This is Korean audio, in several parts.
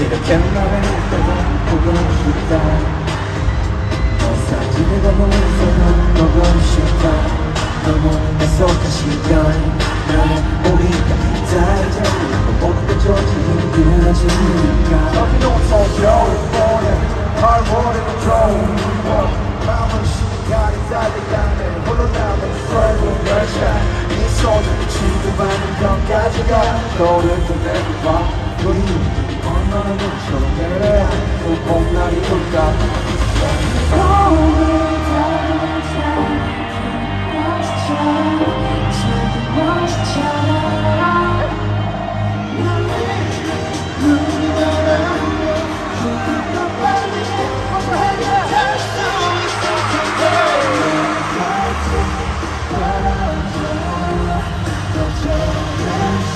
이렇게 때가 보고 싶다. 너 사진을 보면서 넌 보고 싶다. 너무 애석한 시간. 나의 우리가 다 이제 보는 게 좋지 힘들어지니까. Nothing on Tokyo is morning. Hard water and drone. 마음은 시간이 달려가네 홀로 남은 설문 열차 이 손을 치고받는 것까지가 거울을 떠내봐 우리 얼마나 너처럼 내려야 또 봄날이 올까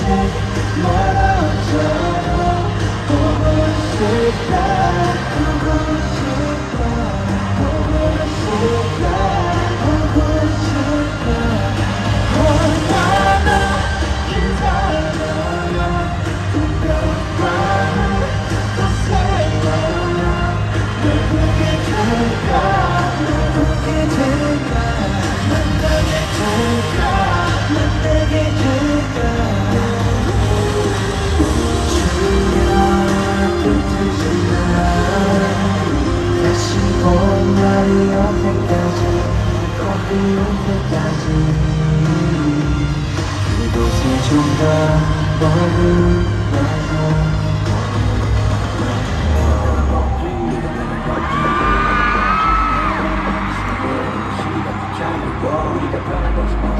다시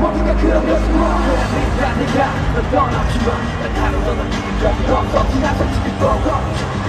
모두가 그런 것을 원해 내가 널 떠나지만 난 하루 너는 이기적이 없어. 지나서 지금 보고